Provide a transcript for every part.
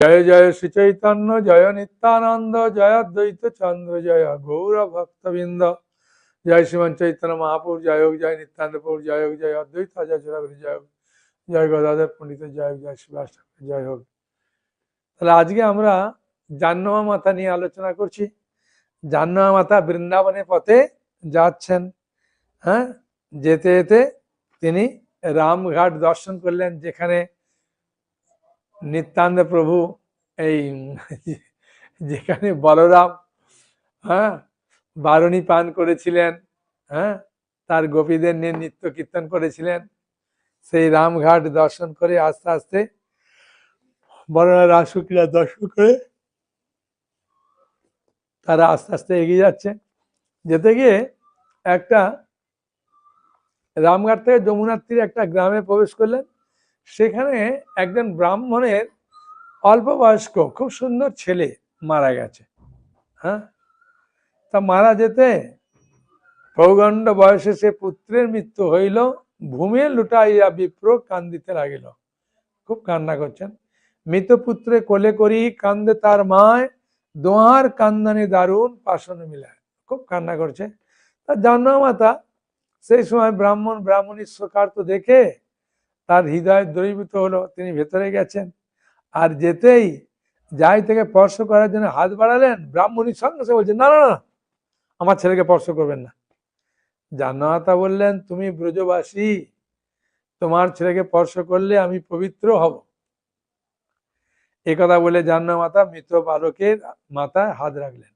জয় জয় শ্রী চৈতন্য জয় নিত্যানন্দ, জয় দ্বৈত চন্দ্র, জয় গৌর ভক্তবৃন্দ। জয় শ্রীমান চৈতন্য মহাপুর জয় হোক, জয় নিত্যানন্দপুর জয় হোক, জয় অদ্বৈত জয় জয় জয় হোক, জয় গদাধর পণ্ডিত, জয় হোক, জয় শিবাস ঠাকুর, জয় হোক। তাহলে আজকে আমরা জাহ্নমা মাতা নিয়ে আলোচনা করছি। জাহ্নমা মাতা বৃন্দাবনের পথে যাচ্ছেন। হ্যাঁ যেতে যেতে তিনি রামঘাট দর্শন করলেন, যেখানে নিত্যানন্দ প্রভু এই যেখানে বলরাম হ্যাঁ বারণী পান করেছিলেন হ্যাঁ তার গোপীদের নিয়ে নিত্য কীর্তন করেছিলেন, সেই রামঘাট দর্শন করে আস্তে আস্তে বলরাম রাসুকিরা দর্শন করে তারা আস্তে আস্তে এগিয়ে যাচ্ছে। যেতে গিয়ে একটা রামঘাট থেকে যমুনার তীরে একটা গ্রামে প্রবেশ করলেন। সেখানে একজন ব্রাহ্মণের অল্প বয়স্ক খুব সুন্দর ছেলে মারা গেছে। হ্যাঁ? তা মারা যেতে প্রৌগণ্ড বয়সে সে পুত্রের মৃত্যু হইল ভূমে লুটাইয়া বিপ্র কান্দিতে লাগিল। খুব কান্না করছেন। মৃত পুত্রে কোলে করি কান্দে তার মায় দোয়ার কান্দানি দারুণ পাশনে মিলায়। খুব কান্না করছে। তা জানা মাতা সেই সময় ব্রাহ্মণ, ব্রাহ্মণী তো দেখে তার হৃদয় দ্রবীভূত হলো, তিনি ভেতরে গেছেন। আর যেতেই যাই থেকে স্পর্শ করার জন্য হাত বাড়ালেন ব্রাহ্মণীর সঙ্গে সে বলছে, না না না, আমার ছেলেকে স্পর্শ করবেন না। জান্নাতা বললেন, তুমি ব্রজবাসী, তোমার ছেলেকে স্পর্শ করলে আমি পবিত্র হব। এ কথা বলে জান্না মাতা মৃত বালকের মাথায় হাত রাখলেন।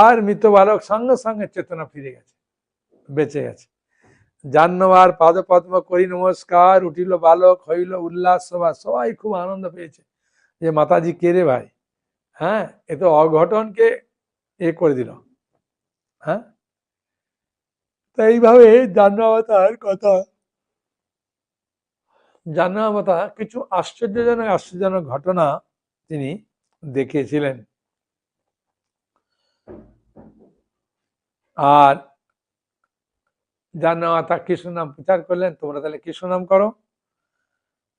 আর মৃত বালক সঙ্গে সঙ্গে চেতনা ফিরে গেছে, বেঁচে গেছে। জাহ্নবার, পাদপদ্ম করি নমস্কার, উঠিল বালক, হইল উল্লাস সভা। সবাই খুব আনন্দ পেয়েছে যে, মাতাজি কে রে ভাই? হ্যাঁ এ তো অঘটনকে এ করে দিল। হ্যাঁ? তো এইভাবে জাহ্নবতার কথা, জাহ্নবতা কিছু আশ্চর্যজনক আশ্চর্যজনক ঘটনা তিনি দেখিয়েছিলেন। আর যার নাম তা কৃষ্ণ নাম প্রচার করলেন, তোমরা তাহলে কৃষ্ণ নাম করো?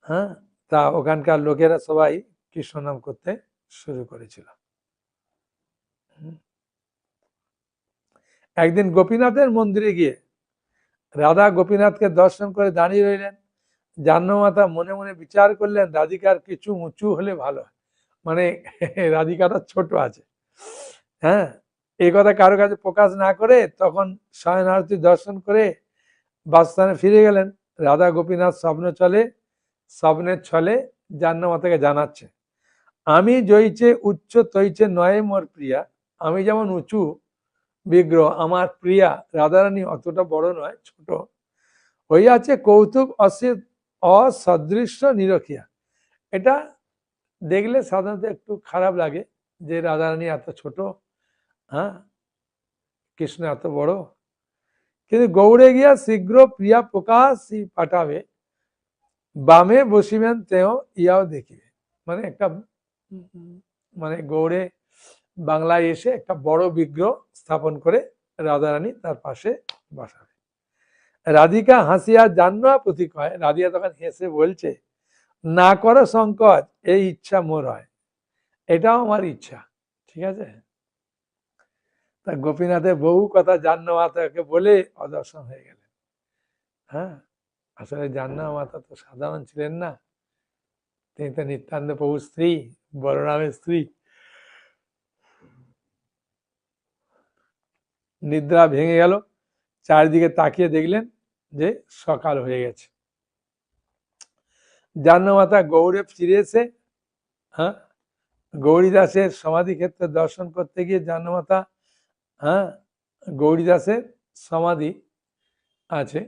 হ্যাঁ? তা ওখানকার লোকেরা সবাই কৃষ্ণ নাম করতে শুরু করেছিল। একদিন গোপীনাথের মন্দিরে গিয়ে রাধা গোপীনাথকে দর্শন করে দাঁড়িয়ে রইলেন। জাহ্নমাতা মনে মনে বিচার করলেন, রাধিকার কিছু উঁচু হলে ভালো। মানে রাধিকাটা ছোট আছে। হ্যাঁ? এই কথা কারও কাছে প্রকাশ না করে তখন শয়ন আরতি দর্শন করে বাসস্থানে ফিরে গেলেন। রাধা গোপীনাথ স্বপ্ন চলে, স্বপ্নের ছলে জাহ্নমাতাকে জানাচ্ছে, আমি জয়িছে উচ্চ তৈছে নয় মোর প্রিয়া। আমি যেমন উঁচু বিগ্রহ, আমার প্রিয়া রাধারানী অতটা বড় নয়, ছোট। হইয়াছে কৌতুক অসি, অসদৃশ্য নিরখিয়া। এটা দেখলে সাধারণত একটু খারাপ লাগে যে রাধারানী এত ছোট। হ্যাঁ? কৃষ্ণ এত বড়? কিন্তু গৌড়ে গিয়া শীঘ্র প্রিয়া প্রকাশ পাঠাবে, বামে বসিবেন তেও ইয়াও দেখিবে। মানে একটা মানে গৌড়ে বাংলায় এসে একটা বড় বিগ্রহ স্থাপন করে রাধারানী তার পাশে বসাবে। রাধিকা হাসিয়া জান্না প্রতীক হয়। রাধিয়া তখন হেসে বলছে, না করো সংকট এই ইচ্ছা মোর হয়। এটাও আমার ইচ্ছা। ঠিক আছে? তা গোপীনাথের বহু কথা জাহ্ন মাতাকে বলে অদর্শন হয়ে গেলেন। হ্যাঁ আসলে জাহ্ন মাতা তো সাধারণ ছিলেন না। তিনি তো নিত্যানন্দ প্রভুর স্ত্রী বলরামের স্ত্রী। নিদ্রা ভেঙে গেল, চারিদিকে তাকিয়ে দেখলেন যে সকাল হয়ে গেছে। জাহ্ন মাতা গৌরে ফিরে এসে হ্যাঁ গৌরীদাসের সমাধি ক্ষেত্রে দর্শন করতে গিয়ে জাহ্ন মাতা হ্যাঁ গৌরীদাসের সমাধি আছে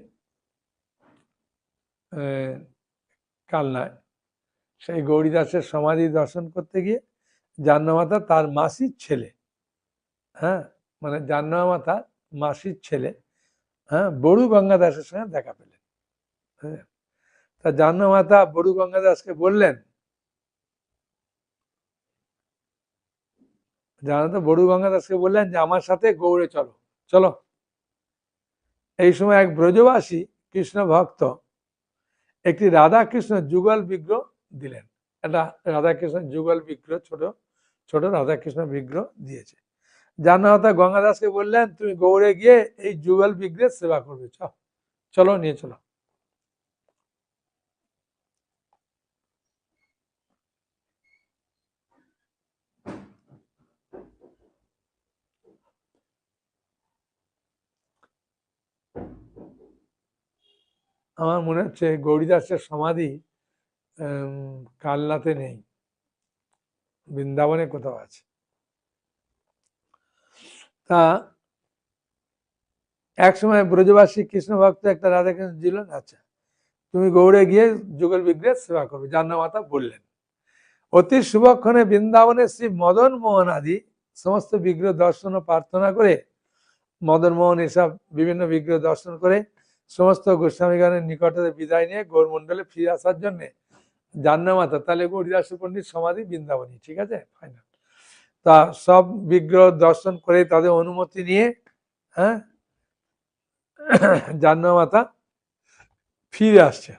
কালনায়। সেই গৌরীদাসের সমাধি দর্শন করতে গিয়ে জাহ্নমাতা তার মাসির ছেলে হ্যাঁ মানে জাহ্নমাতা মাসির ছেলে হ্যাঁ বড়ু গঙ্গাদাসের সঙ্গে দেখা পেলেন হ্যাঁ। তা জাহ্নমাতা বড়ু গঙ্গাদাসকে বললেন জানো তো বড়ু গঙ্গাদাসকে বললেন যে, আমার সাথে গৌড়ে চলো। চলো। এই সময় এক ব্রজবাসী কৃষ্ণ ভক্ত একটি রাধা কৃষ্ণ যুগল বিগ্রহ দিলেন। একটা রাধাকৃষ্ণ যুগল বিগ্রহ, ছোট ছোট রাধাকৃষ্ণ বিগ্রহ দিয়েছে। জান্নাতা গঙ্গাদাসকে বললেন, তুমি গৌড়ে গিয়ে এই যুগল বিগ্রহের সেবা করবে। চলো, নিয়ে চলো। আমার মনে হচ্ছে গৌরীদাসের সমাধি উম, কালনাতে নেই। বৃন্দাবনে কোথাও আছে। তা এক সময় ব্রজবাসী কৃষ্ণ ভক্ত একটা রাধাকৃষ্ণ দিলেন আচ্ছা তুমি গৌড়ে গিয়ে যুগল বিগ্রহের সেবা করবে। জান্নামাতা বললেন অতি শুভক্ষণে বৃন্দাবনে শ্রী মদন মোহন আদি সমস্ত বিগ্রহ দর্শন ও প্রার্থনা করে মদন মোহন এসব বিভিন্ন বিগ্রহ দর্শন করে সমস্ত গোস্বামীগণের নিকটে বিদায় নিয়ে গৌরমণ্ডলে ফিরে আসার জন্য জান্নামাতা তাহলে গৌরীদাস পণ্ডিত সমাধি বৃন্দাবনী, ঠিক আছে? ফাইনাল তা সব বিগ্রহ দর্শন করে তাদের অনুমতি নিয়ে হ্যাঁ? জান্নামাতা ফিরে আসছে।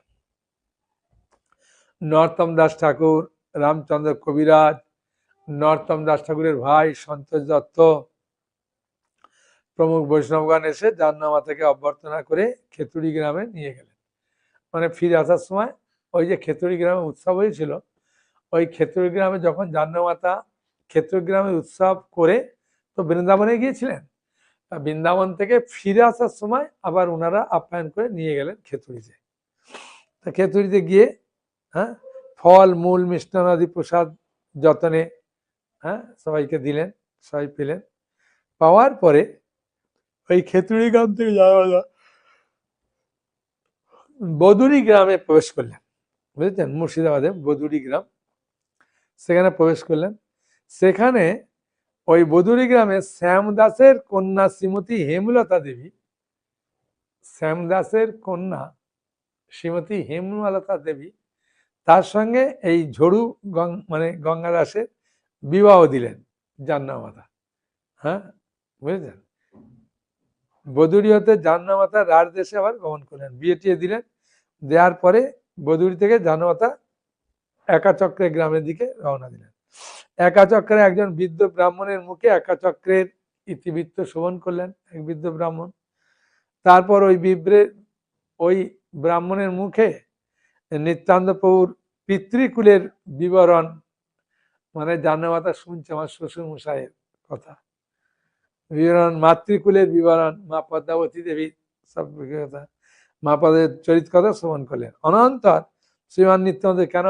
নরতম দাস ঠাকুর, রামচন্দ্র কবিরাজ, নরতম দাস ঠাকুরের ভাই সন্তোষ দত্ত প্রমুখ বৈষ্ণবগণ এসে জান্নামাতাকে অভ্যর্থনা করে খেতুড়ি গ্রামে নিয়ে গেলেন। মানে ফিরে আসার সময় ওই যে খেতুড়ি গ্রামে উৎসব হয়েছিল, ওই খেতুড়ি গ্রামে যখন জান্নামাতা খেতুড়ি গ্রামে উৎসব করে তো বৃন্দাবনে গিয়েছিলেন। বৃন্দাবন থেকে ফিরে আসার সময় আবার ওনারা আপ্যায়ন করে নিয়ে গেলেন খেতুড়িতে। তা খেতুড়িতে গিয়ে হ্যাঁ ফল, মূল মিষ্টান্নাদি প্রসাদ যতনে হ্যাঁ সবাইকে দিলেন, সবাই পেলেন। পাওয়ার পরে ওই খেতুড়ি গ্রাম থেকে যাওয়া বদুরি গ্রামে প্রবেশ করলেন। বুঝেছেন? মুর্শিদাবাদে বদুরি গ্রাম সেখানে প্রবেশ করলেন। সেখানে ওই বদুরি গ্রামে শ্যামদাসের কন্যা শ্রীমতী হেমলতা দেবী শ্যামদাসের কন্যা শ্রীমতী হেমলতা দেবী, তার সঙ্গে এই ঝড়ু মানে গঙ্গাদাসের বিবাহ দিলেন জান্নামাতা হ্যাঁ? বুঝেছেন? বদুরি হতে জান্নামাতা রাজ দেশে আবার গমন করলেন। বিয়ে টিয়ে দিলেন। দেওয়ার পরে বদুরি থেকে জান্নামাতা একাচক্রের গ্রামের দিকে রওনা দিলেন। একাচক্রে একজন বৃদ্ধ ব্রাহ্মণের মুখে একাচক্রের ইতিবৃত্ত শোভন করলেন এক বৃদ্ধ ব্রাহ্মণ। তারপর ওই বিব্রে ওই ব্রাহ্মণের মুখে নিত্যান্ত প্রভুর পিতৃকুলের বিবরণ মানে জান্নামাতা শুনছে আমার শ্বশুর মশাইয়ের কথা। বিবরণ, মাতৃকুলের বিবরণ, মা পদ্মাবতী দেবী সব কথা মা পদের চরিত কথা শ্রবণ করলেন। অনন্তর শ্রীমান নিত্যানন্দ কেন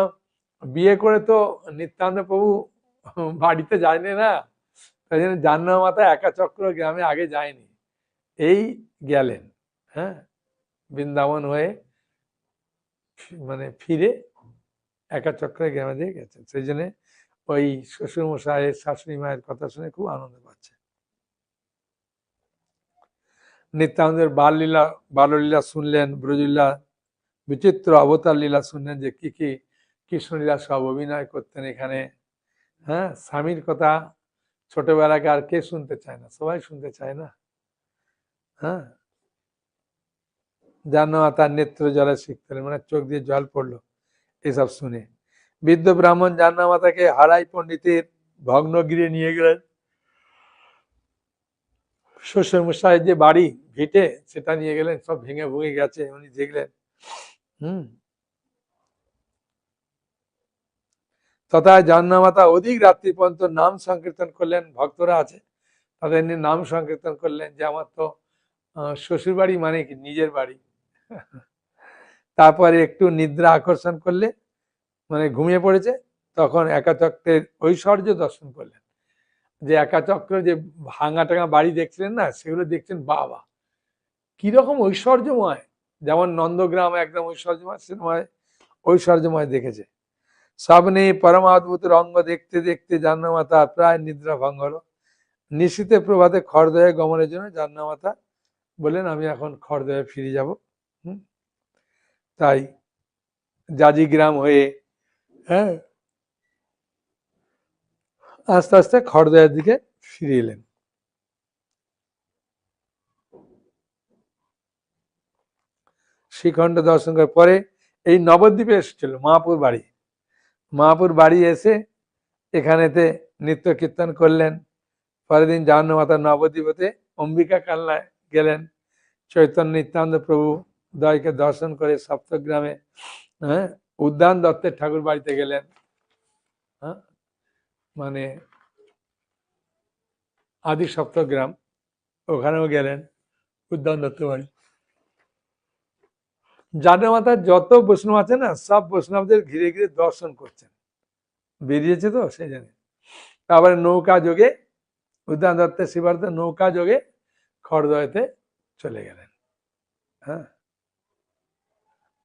বিয়ে করে তো নিত্যানন্দ প্রভু বাড়িতে যায়নি না? তাই জন্য জাহ্নব মাতা একা চক্র গ্রামে আগে যায়নি। এই গেলেন হ্যাঁ? বৃন্দাবন হয়ে মানে ফিরে একা চক্রে গ্রামে দিয়ে গেছেন। সেই জন্যে ওই শ্বশুর মশাইয়ের শাশুড়ি মায়ের কথা শুনে খুব আনন্দ পাচ্ছে। নিত্যানন্দের বাললীলা বাললীলা শুনলেন, ব্রজলীলা, বিচিত্র অবতার লীলা শুনলেন যে কি কি কৃষ্ণলীলা সব অভিনয় করতেন এখানে। হ্যাঁ স্বামীর কথা ছোটবেলাকে আর কে শুনতে চায় না? সবাই শুনতে চায় না? হ্যাঁ। জানো তার নেত্র জলে শিখতে মানে চোখ দিয়ে জল পড়ল এসব শুনে। বৃদ্ধ ব্রাহ্মণ জান্নামাতাকে হারাই পণ্ডিতের ভগ্নগিরে নিয়ে গেলেন। শ্বশুর মশাই যে বাড়ি ভিটে, সেটা নিয়ে গেলেন, সব ভেঙে ভুঙে গেছে, উনি দেখলেন। হুম। তথা জান্নামাতা অধিক রাত্রি পর্যন্ত নাম সংকীর্তন করলেন, ভক্তরা আছে, তাদের নিয়ে নাম সংকীর্তন করলেন যে আমার তো শ্বশুর বাড়ি মানে কি, নিজের বাড়ি। তারপরে একটু নিদ্রা আকর্ষণ করলে মানে ঘুমিয়ে পড়েছে, তখন একাচক্রের ঐশ্বর্য দর্শন করলেন। যে একা চক্র যে ভাঙা টাঙা বাড়ি দেখছিলেন না, সেগুলো দেখছেন বাবা। কীরকম ঐশ্বর্যময়, যেমন নন্দগ্রাম একদম ঐশ্বর্যময় সিনেমায় ঐশ্বর্যময় দেখেছে। সামনে পরমাদ্ভুত রঙ্গ দেখতে দেখতে জান্নামাতা প্রায় নিদ্রা ভঙ্গ হলো। নিশীতে প্রভাতে খড়দয়ে গমনের জন্য জান্নামাতা বললেন, আমি এখন খড়দয়ে ফিরে যাব। তাই জাজিগ্রাম হয়ে হ্যাঁ আস্তে আস্তে খড়দয়ের দিকে ফিরে এলেন। শ্রীখণ্ড দর্শন করার পরে এই নবদ্বীপে এসেছিল মাপুর বাড়ি। মহাপুর বাড়ি এসে এখানেতে নৃত্য কীর্তন করলেন। পরের দিন জাহান্ন মাতা নবদ্বীপতে অম্বিকা কালনায় গেলেন। চৈতন্য নিত্যানন্দ প্রভু দয়কে দর্শন করে সপ্তগ্রামে হ্যাঁ উদ্যান দত্তের ঠাকুর বাড়িতে গেলেন। হ্যাঁ মানে আদি সপ্তগ্রাম, ওখানেও গেলেন উদ্যান দত্ত বাড়ি জানা মাতার যত বৈষ্ণব আছে না, সব বৈষ্ণবদের ঘিরে ঘিরে দর্শন করছেন। বেরিয়েছে তো, সেই জন্য। তারপরে নৌকা যোগে, উদ্যান দত্তের শিবার্থে নৌকা যোগে খড়দয়তে চলে গেলেন। হ্যাঁ।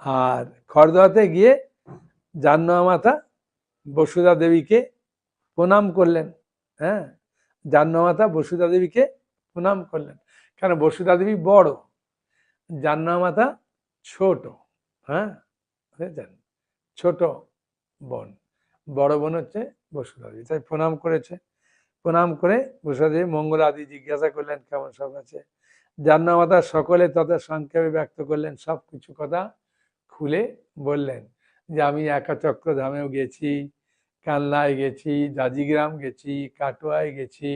আর খড়দয়াতে গিয়ে জাহ্নবা মাতা বসুধা দেবীকে প্রণাম করলেন হ্যাঁ? জাহ্নবা মাতা বসুধা দেবীকে প্রণাম করলেন। কারণ বসুধা দেবী বড় জাহ্নবা মাতা ছোট হ্যাঁ? বুঝেছেন ছোট বোন, বড় বোন হচ্ছে বসুধা দেবী তাই প্রণাম করেছে। প্রণাম করে বসুধা দেবী মঙ্গল আদি জিজ্ঞাসা করলেন, কেমন সব আছে? জাহ্নবা মাতা সকলে তথা সংক্ষেপে ব্যক্ত করলেন সব কিছু কথা খুলে বললেন যে, আমি একাচক্র ধামেও গেছি কানলায় গেছি, জাজিগ্রাম গেছি, কাটোয়ায় গেছি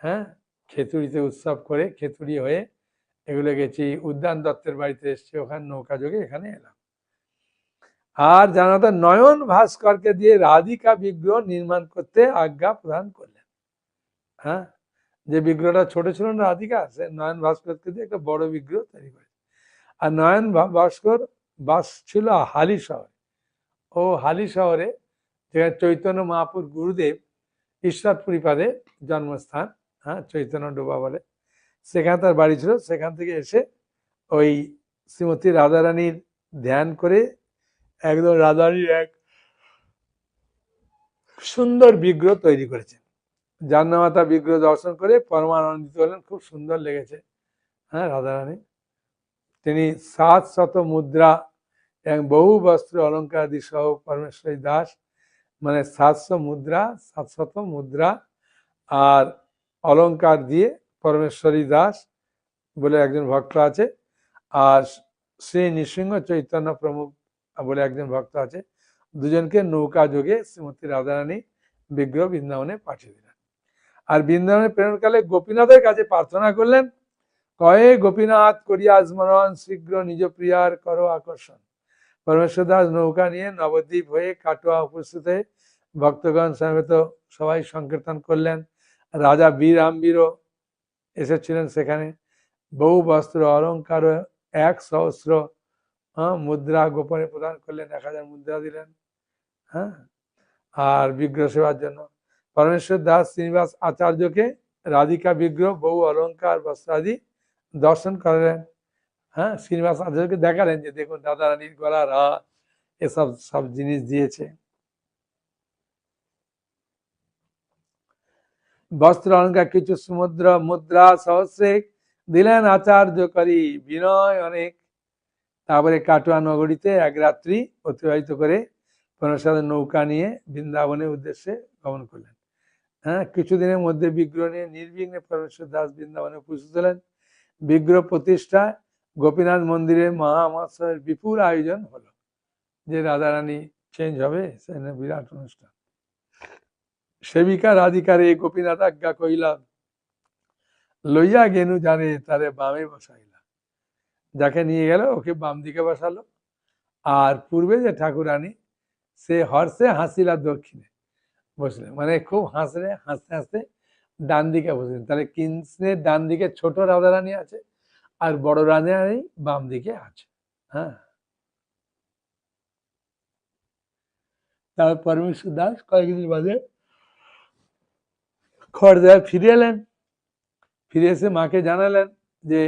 হ্যাঁ? খেতুড়িতে উৎসব করে খেতুড়ি হয়ে এগুলো গেছি, উদ্যান দত্তের বাড়িতে এসছি, ওখানে নৌকা যোগে এখানে এলাম। আর জানাতে নয়ন ভাস্করকে দিয়ে রাধিকা বিগ্রহ নির্মাণ করতে আজ্ঞা প্রদান করলেন। হ্যাঁ? যে বিগ্রহটা ছোট ছিল না রাধিকা, সে নয়ন ভাস্করকে দিয়ে একটা বড় বিগ্রহ তৈরি করে আর নয়ন ভাস্কর বাস ছিল হালি শহরে। ও হালি শহরে যেখানে চৈতন্য মহাপুর গুরুদেব ঈশ্বরপুরীপাদে জন্মস্থান হ্যাঁ চৈতন্য ডোবা বলে। সেখানে তার বাড়ি ছিল। সেখান থেকে এসে ওই শ্রীমতী রাধারানীর ধ্যান করে একদম রাধারানীর এক সুন্দর বিগ্রহ তৈরি করেছেন। জান্নামাতা বিগ্রহ দর্শন করে পরমানন্দিত হলেন। খুব সুন্দর লেগেছে হ্যাঁ রাধারানী। তিনি সাত শত মুদ্রা এবং বহু বস্ত্র অলঙ্কার আদি সহ পরমেশ্বরী দাস মানে সাতশো মুদ্রা, সাতশত মুদ্রা আর অলঙ্কার দিয়ে পরমেশ্বরী দাস বলে একজন ভক্ত আছে আর শ্রী নৃসিংহ চৈতন্য প্রমুখ বলে একজন ভক্ত আছে। দুজনকে নৌকা যোগে শ্রীমতী রাধারানী বিগ্রহ বৃন্দাবনে পাঠিয়ে দিলেন। আর বৃন্দাবনে প্রেরণকালে গোপীনাথের কাছে প্রার্থনা করলেন, কয়ে গোপীনাথ করিয়া স্মরণ, শীঘ্র নিজ প্রিয়ার করো আকর্ষণ। পরমেশ্বর দাস নৌকা নিয়ে নবদ্বীপ হয়ে কাটোয়া উপস্থিত হয়ে ভক্তগণ সমেত সবাই সংকীর্তন করলেন। রাজা বীর আম্বীরও এসেছিলেন সেখানে। বহু বস্ত্র অলঙ্কার এক সহস্র হ্যাঁ, মুদ্রা গোপনে প্রদান করলেন এক হাজার মুদ্রা দিলেন হ্যাঁ আর বিগ্রহ সেবার জন্য। পরমেশ্বর দাস শ্রীনিবাস আচার্যকে রাধিকা বিগ্রহ বহু অলঙ্কার বস্ত্রাদি দর্শন করালেন। হ্যাঁ শ্রীনিবাস আচার্যকে দেখালেন যে দেখুন দাদা রানীর গলার হার এসব, সব জিনিস দিয়েছে। বস্ত্র, অলঙ্কার, কিছু সমুদ্র, মুদ্রা, সহস্রে দিলেন আচার্য করি বিনয় অনেক। তারপরে কাটোয়া নগরীতে এক রাত্রি অতিবাহিত করে পরমেশ্বরের নৌকা নিয়ে বৃন্দাবনের উদ্দেশ্যে গমন করলেন। হ্যাঁ কিছুদিনের মধ্যে বিগ্রহ নিয়ে নির্বিঘ্নে পরমেশ্বর দাস বৃন্দাবনে উপস্থিত হলেন। বিগ্রহ প্রতিষ্ঠায় গোপীনাথ মন্দিরে মহামাসের বিপুল আয়োজন হলো। যে রাধারানী চেঞ্জ হবে, সেখানে বিরাট অনুষ্ঠান। সেবিকা রাধিকার গোপীনাথ আজ্ঞা কইলা লইয়া গেনু জানে তারে বামে বসাইলা। যাকে নিয়ে গেল, ওকে বাম দিকে বসালো। আর পূর্বে যে ঠাকুরানী, সে হর্ষে হাসিলা দক্ষিণে বসলেন মানে খুব হাসলে, হাসতে হাসতে ডান দিকে বসলেন। তাহলে কৃষ্ণের ডান দিকে ছোট রাধারানী আছে আর বড় রাধারানী বাম দিকে আছে হ্যাঁ। তারপর পরমেশ্বর দাস কয়েকদিন বাদে খড়দায় ফিরে এলেন। ফিরে এসে মাকে জানালেন যে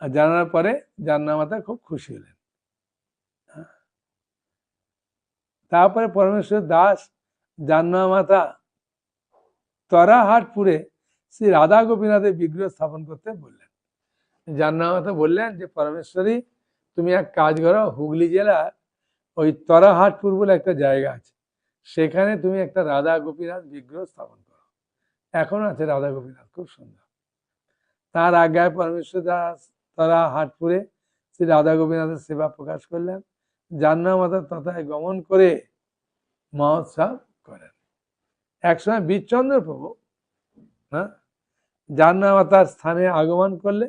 জানানোর পরে জান্না মাতা খুব খুশি হলেন হ্যাঁ। তারপরে পরমেশ্বর দাস জান্না মাতা তরাহাটপুরে শ্রী রাধা গোপীনাথের বিগ্রহ স্থাপন করতে বললেন। জান্না মাতা বললেন যে, পরমেশ্বরী, তুমি এক কাজ করো, হুগলি জেলার ওই তরাহাটপুর বলে একটা জায়গা আছে। সেখানে তুমি একটা রাধা গোপীনাথ বিগ্রহ স্থাপন করো। এখন আছে রাধা গোপীনাথ, খুব সুন্দর। তার আজ্ঞায় পরমেশ্বর দাস তারা হাটপুরে শ্রী রাধা গোপীনাথের সেবা প্রকাশ করলেন। জান্না মাতা তথায় গমন করে মহোৎসব করেন। একসময় বীরচন্দ্র প্রভু হ্যাঁ জান্নামাতার স্থানে আগমন করলে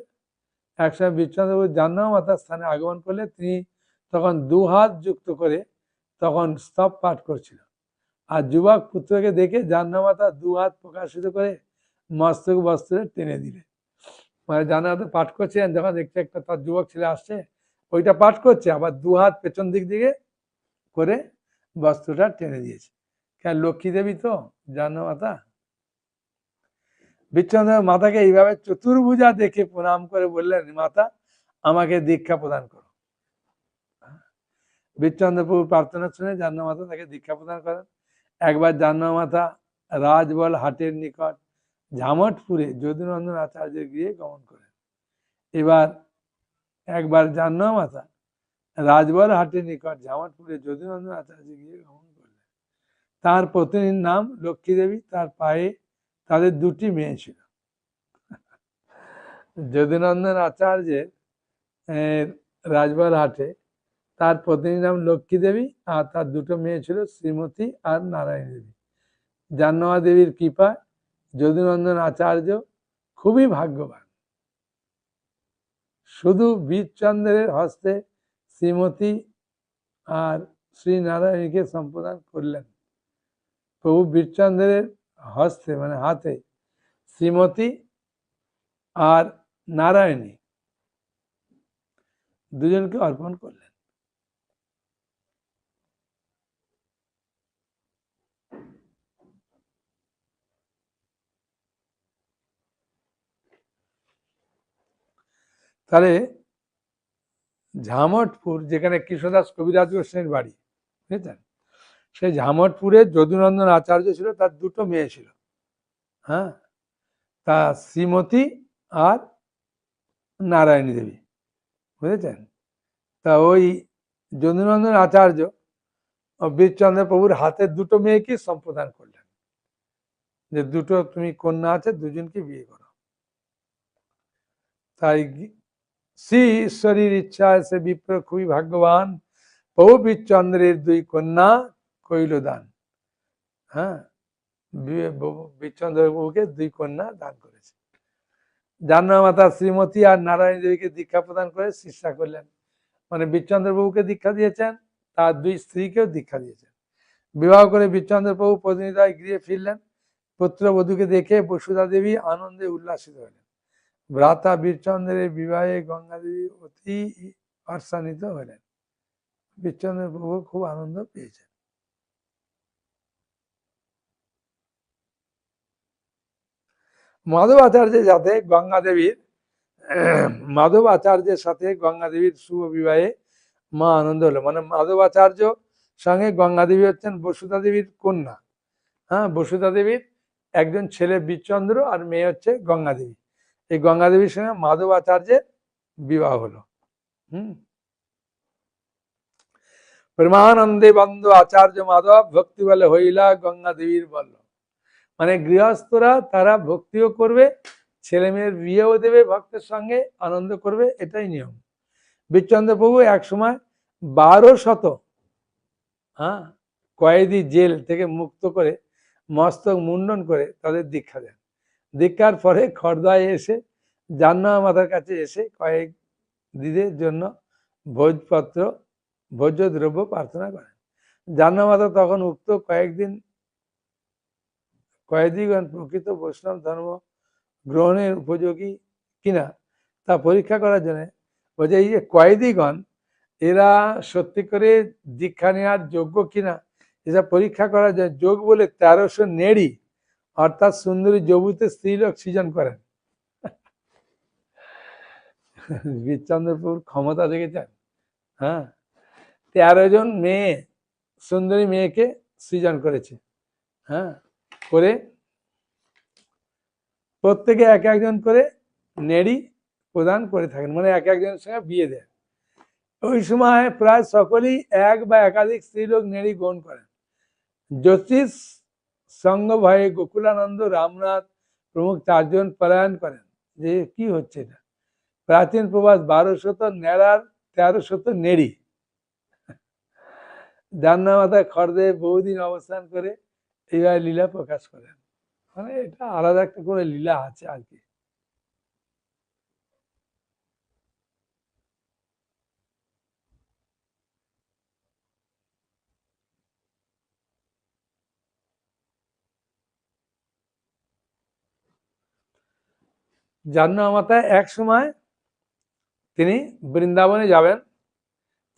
একসময় বীরচন্দ্র প্রভু জান্নামাতার স্থানে আগমন করলে তিনি তখন দু হাত যুক্ত করে তখন স্তব পাঠ করছিল। আর যুবক পুত্রকে দেখে জান্নামাতা দু হাত প্রকাশিত করে মস্তক বস্ত্রে টেনে দিলে। মানে জান্নামাতা পাঠ করছেন যখন দেখতে একটা তার যুবক ছেলে আসছে, ওইটা পাঠ করছে, আবার দু হাত পেছন দিক দিকে করে বস্ত্রটা টেনে দিয়েছে। কেন লক্ষ্মী দেবী তো জান্নামাতা বিচ্ছন্দ মাতাকে এইভাবে চতুর্ভুজা দেখে প্রণাম করে বললেন, মাতা, আমাকে দীক্ষা প্রদান করো। বিচ্ছন্দ্রপুর প্রার্থনা শুনে জান্নামাতা তাকে দীক্ষা প্রদান করেন। একবার জান্নামাতা রাজবল হাটের নিকট ঝামটপুরে যদুনন্দন আচার্যের গৃহে গমন করেন। এবার একবার জান্নামাতা রাজবল হাটের নিকট ঝামটপুরে যদুনন্দন আচার্যের গৃহে গমন করলেন। তার পত্নীর নাম লক্ষ্মী দেবী তার পায়ে তাদের দুটি মেয়ে ছিল। যদুনন্দন আচার্যের আহ, রাজবল হাটে তার পত্নীর নাম লক্ষ্মী দেবী আর তার দুটো মেয়ে ছিল শ্রীমতী আর নারায়ণ দেবী। জাহ্নমা দেবীর কৃপায় যদুনন্দন আচার্য খুবই ভাগ্যবান। শুধু বীরচন্দ্রের হস্তে শ্রীমতী আর শ্রী নারায়ণীকে সম্প্রদান করলেন। প্রভু বীরচন্দ্রের হস্তে মানে হাতে, শ্রীমতী আর নারায়ণী। দুজনকে অর্পণ করলেন। তাহলে ঝামটপুর, যেখানে কৃষ্ণদাস কবিরাজ গোস্বামীর বাড়ি, বুঝেছেন? সেই ঝামটপুরে যদুনন্দন আচার্য ছিল, তার দুটো মেয়ে ছিল। হ্যাঁ? তা শ্রীমতী আর নারায়ণী দেবী, বুঝেছেন? তা ওই যদুনন্দন আচার্য বীরচন্দ্র প্রভুর হাতে দুটো মেয়েকে সম্প্রদান করলেন। যে দুটো তুমি কন্যা আছে, দুজনকে বিয়ে করো। তাই শ্রী ঈশ্বরীর ইচ্ছায় সে বিপ্র খুবই ভাগ্যবান। প্রভু বীরচন্দ্রের দুই কন্যা কইল দান। হ্যাঁ? বি- বউ- বাবুকে দুই কন্যা দান করেছে। জাহ্নবী মাতা শ্রীমতী আর নারায়ণ দেবীকে দীক্ষা প্রদান করে শিক্ষা করলেন। মানে বীরচন্দ্র বাবুকে দীক্ষা দিয়েছেন, তার দুই স্ত্রীকেও দীক্ষা দিয়েছেন। বিবাহ করে বীরচন্দ্র প্রভু প্রতিনিধায় গৃহে ফিরলেন। পুত্রবধূকে দেখে বসুধা দেবী আনন্দে উল্লাসিত হলেন। ভ্রাতা বীরচন্দ্রের বিবাহে গঙ্গা দেবী অতি হর্ষান্বিত হলেন। বীরচন্দ্র প্রভু খুব আনন্দ পেয়েছেন। মাধব আচার্যের সাথে গঙ্গা দেবীর মাধব আচার্যের সাথে গঙ্গা দেবীর শুভ বিবাহে মা আনন্দ হলো। মানে মাধব আচার্য সঙ্গে গঙ্গা দেবী হচ্ছেন বসুধা দেবীর কন্যা। হ্যাঁ বসুধা দেবীর একজন ছেলে বীরচন্দ্র আর মেয়ে হচ্ছে গঙ্গা দেবী এই গঙ্গা দেবীর সঙ্গে মাধব আচার্যের বিবাহ হলো। হুম। প্রেমানন্দে বন্ধ আচার্য মাধব, ভক্তি বলে হইলা গঙ্গা দেবীর বল্ল মানে গৃহস্থরা তারা ভক্তিও করবে ছেলে মেয়ের বিয়েও দেবে, ভক্তের সঙ্গে আনন্দ করবে, এটাই নিয়ম। বীরচন্দ্র প্রভু এক সময় বারো শত হ্যাঁ কয়েদি জেল থেকে মুক্ত করে, মস্তক মুন্ডন করে তাদের দীক্ষা দেন। দীক্ষার পরে খর্দায় এসে, জাহ্নবী মাতার কাছে এসে কয়েক দিদের জন্য ভোজপত্র ভোজ্য দ্রব্য প্রার্থনা করেন। জাহ্নবী মাতা তখন উক্ত কয়েকদিন কয়েদিগণ প্রকৃত বৈষ্ণব ধর্ম গ্রহণের উপযোগী কিনা তা পরীক্ষা করার জন্য বলছে, এই যে কয়েদিগণ, এরা সত্যি করে দীক্ষা নেওয়ার যোগ্য কিনা এটা পরীক্ষা করার জন্য যোগ বলে তেরোশো নেড়ি, অর্থাৎ সুন্দরী যবুতে স্ত্রীলোক সৃজন করেন। বীরচন্দ্রপুর ক্ষমতা দেখেছেন? হ্যাঁ। তেরো জন মেয়ে, সুন্দরী মেয়েকে সৃজন করেছে। হ্যাঁ। করে প্রত্যেকে এক একজন করে নেড়ি প্রদান করে থাকেন মানে এক একজনের সঙ্গে বিয়ে দেন। ওই সময় প্রায় সকলেই এক বা একাধিক স্ত্রীলোক নেড়ি গ্রহণ করেন। জ্যোতিষ সঙ্গ ভয়ে গোকুলানন্দ রামনাথ প্রমুখ চারজন পলায়ন করেন যে কি হচ্ছে এটা? প্রাচীন প্রবাস বারো শত নেড়ার তেরো শত নেড়ি। জান্না মাথায় খড়দে বহুদিন অবস্থান করে এইভাবে লীলা প্রকাশ করেন। মানে এটা আলাদা একটা করে লীলা আছে আর কি। জান্না মাথায় এক সময় তিনি বৃন্দাবনে যাবেন।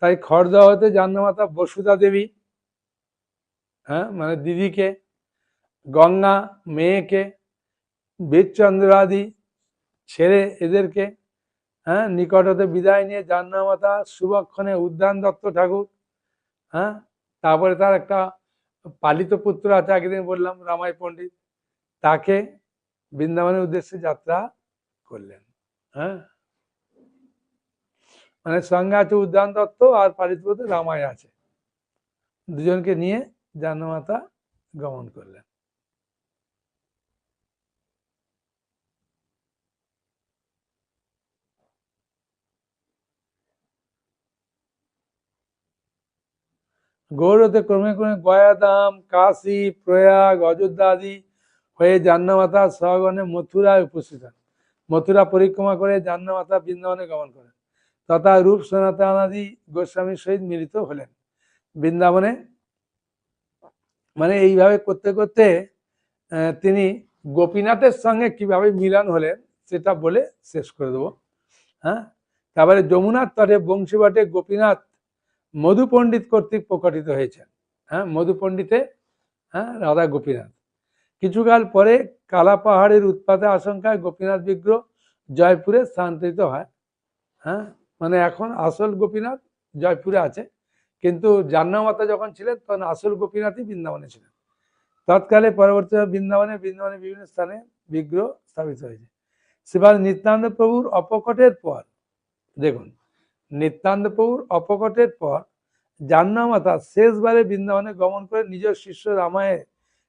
তাই খড়দা হতে জান্না মাতা বসুধা দেবী হ্যাঁ মানে দিদিকে গঙ্গা, মেয়েকে বীরচন্দ্র আদি ছেড়ে এদেরকে হ্যাঁ নিকট হতে বিদায় নিয়ে জান্না মাতা সুবক্ষণে উদ্যান দত্ত ঠাকুর হ্যাঁ তারপরে তার একটা পালিত পুত্র আছে একদিন বললাম রামাই পণ্ডিত, তাকে বৃন্দাবনের উদ্দেশ্যে যাত্রা করলেন হ্যাঁ। মানে সঙ্গে আছে উদ্যান দত্ত আর পালিত পুত্র রামাই আছে, দুজনকে নিয়ে জান্নামাতা গমন করলেন। গৌরতে ক্রমে ক্রমে গয়াধাম কাশী, প্রয়াগ, অযোধ্যা আদি হয়ে জান্নামাতা সহগণে মথুরায় উপস্থিত হন। মথুরা পরিক্রমা করে জান্নামাতা বৃন্দাবনে গমন করেন। তথা রূপ সনাতনাদি গোস্বামীর সহিত মিলিত হলেন। বৃন্দাবনে মানে এইভাবে করতে করতে তিনি গোপীনাথের সঙ্গে কীভাবে মিলন হলেন সেটা বলে শেষ করে দেবো। হ্যাঁ? তারপরে যমুনার তটে বংশীবাটে গোপীনাথ মধু পণ্ডিত কর্তৃক প্রকটিত হয়েছেন। হ্যাঁ মধু পণ্ডিতে হ্যাঁ রাধা গোপীনাথ। কিছুকাল পরে কালা পাহাড়ের উৎপাতে আশঙ্কায় গোপীনাথ বিগ্রহ জয়পুরে স্থানান্তরিত হয়। হ্যাঁ মানে এখন আসল গোপীনাথ জয়পুরে আছে। কিন্তু জান্নামাতা যখন ছিলেন, তখন আসল গোপীনাথই বৃন্দাবনে ছিলেন। তৎকালে পরবর্তী বৃন্দাবনে বৃন্দাবনে বিভিন্ন স্থানে বিগ্রহ স্থাপিত হয়েছে। শ্রীবাদ নিত্যানন্দ প্রভুর অপকটের পর, দেখুন নিত্যানন্দ প্রভুর অপকটের পর জান্নামাতা শেষবারে বৃন্দাবনে গমন করে নিজের শিষ্য রামায়ের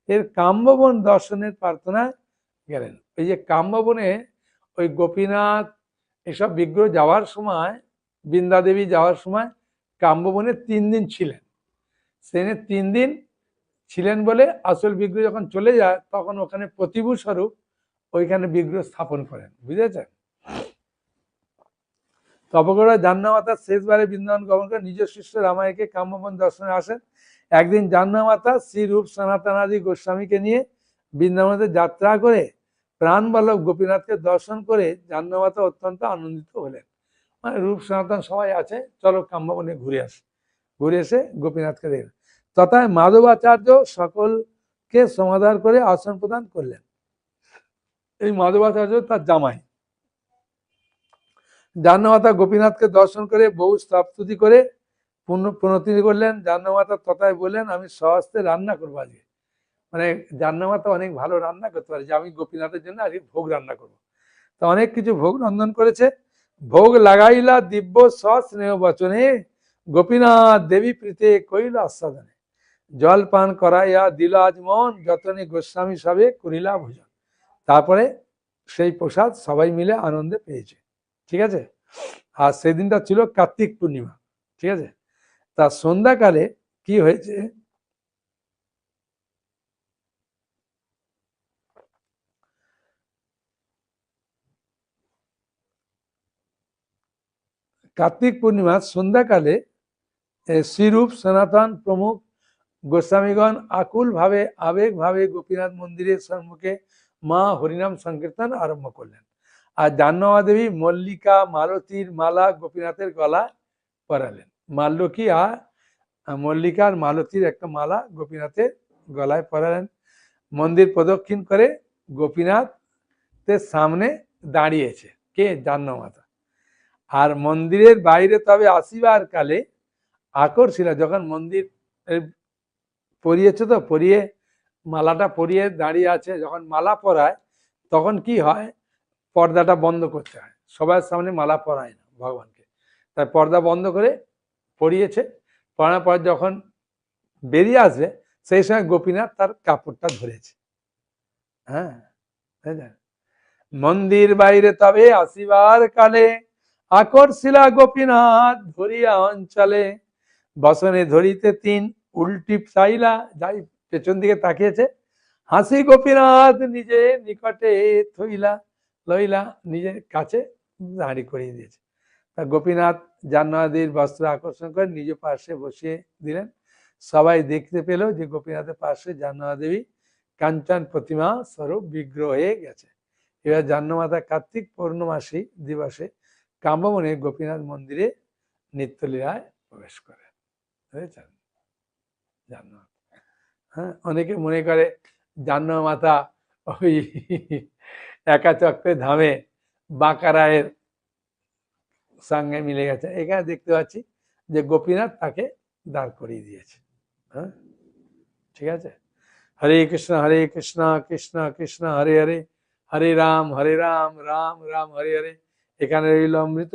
এর কাম্যবন দর্শনের প্রার্থনায় গেলেন। এই যে কাম্যবনে ওই গোপীনাথ এসব বিগ্রহ যাওয়ার সময়, বৃন্দাদেবী যাওয়ার সময় কাম্যবনে তিন দিন ছিলেন। সেখানে তিন দিন ছিলেন বলে আসল বিগ্রহ যখন চলে যায়, তখন ওখানে প্রতিভূ স্বরূপ ওইখানে বিগ্রহ স্থাপন করেন। বুঝেছেন? তপকরা জান্নামাতা শেষবারে বৃন্দাবন গমন করে নিজের শিষ্য রামায়কে কাম্যবন দর্শনে আসেন। একদিন জান্নামাতা শ্রী রূপ সনাতনাদি গোস্বামীকে নিয়ে বৃন্দাবনে যাত্রা করে প্রাণবালক গোপীনাথকে দর্শন করে জান্নামাতা অত্যন্ত আনন্দিত হলেন। মানে রূপ সনাতন সবাই আছে, চলো কাম্যবনে ঘুরে আসে। ঘুরে এসে গোপীনাথকে দেখলেন তথায় মাধবাচার্য সকলকে সমাধান করে আসন প্রদান করলেন। এই মাধবাচার্য তার জামাই। জাহ্নমাতা গোপীনাথকে দর্শন করে বহু স্তাবস্তুতি করে পুণ্য প্রণতি করলেন। জাহ্নমাতা তথায় বললেন, আমি সহস্তে রান্না করব আজকে। মানে জাহ্নমাতা অনেক ভালো রান্না করতে পারে। যে আমি গোপীনাথের জন্য আজকে ভোগ রান্না করব। তা অনেক কিছু ভোগ রন্ধন করেছে। ভোগ লাগাইলা দিব্য সৎ স্নেহ বচনে, গোপীনাথ দেবী প্রীতে কইল আস্বাদনে। জল পান করাইয়া দিল আজ মন, যতনে গোস্বামী সবে করিলা ভোজন। তারপরে সেই প্রসাদ সবাই মিলে আনন্দে পেয়েছে। ঠিক আছে? আর সেদিনটা ছিল কার্তিক পূর্ণিমা, ঠিক আছে? তা সন্ধ্যাকালে কি হয়েছে? কার্তিক পূর্ণিমা সন্ধ্যাকালে শ্রীরূপ সনাতন প্রমুখ গোস্বামীগণ আকুলভাবে, আবেগভাবে গোপীনাথ মন্দিরের সম্মুখে মা হরিনাম সংকীর্তন আরম্ভ করলেন। আর জাহ্নমা দেবী মল্লিকা, মালতীর মালা, গোপীনাথের গলা পরালেন। মাল্যকী আর মল্লিকা আর মালতীর একটা মালা গোপীনাথের গলায় পরালেন। মন্দির প্রদক্ষিণ করে গোপীনাথের সামনে দাঁড়িয়েছে কে? জাহ্নমাতা। আর মন্দিরের বাইরে তবে আসিবার কালে আকর্ষিলা যখন মন্দির পরিয়েছে তো, পরিয়ে মালাটা পরিয়ে দাঁড়িয়ে আছে, যখন মালা পরায়, তখন কি হয়? পর্দাটা বন্ধ করতে হয়। সবার সামনে মালা পরায় না ভগবানকে। তাই পর্দা বন্ধ করে পরিয়েছে। পরানোর পর যখন বেরিয়ে আসবে, সেই সময় গোপীনাথ তার কাপড়টা ধরেছে। হ্যাঁ? মন্দির বাইরে তবে আসিবার কালে আকর্ষিলা গোপীনাথ ধরিয়া অঞ্চলে। বসনে ধরিতে তিন উল্টি চাইলা যাই পেছন দিকে তাকিয়েছে। হাসি গোপীনাথ নিজে নিকটে থইলা। লইলা নিজের কাছে দাঁড়ি করিয়ে দিয়েছে। তা গোপীনাথ জাহ্নবীর বস্ত্র আকর্ষণ করে নিজ পাশে বসিয়ে দিলেন। সবাই দেখতে পেল যে গোপীনাথের পাশে জাহ্নবী দেবী কাঞ্চন প্রতিমা স্বরূপ বিগ্রহ হয়ে গেছে। এবার জাহ্নমাতা কার্তিক পূর্ণমাসী দিবসে কাম্বমনে গোপীনাথ মন্দিরে নিত্যলীলায় প্রবেশ করেন। বুঝেছেন? হ্যাঁ অনেকে মনে করে জাহ্নমাতা ওই একাচক্রে ধামে বাঁকারায়ের সঙ্গে মিলে গেছে। এখানে দেখতে পাচ্ছি যে গোপীনাথ তাকে দাঁড় করিয়ে দিয়েছে। হ্যাঁ? ঠিক আছে? হরে কৃষ্ণ হরে কৃষ্ণ কৃষ্ণ কৃষ্ণ, হরে হরে হরে রাম হরে রাম রাম রাম, হরে হরে। এখানে রইল অমৃত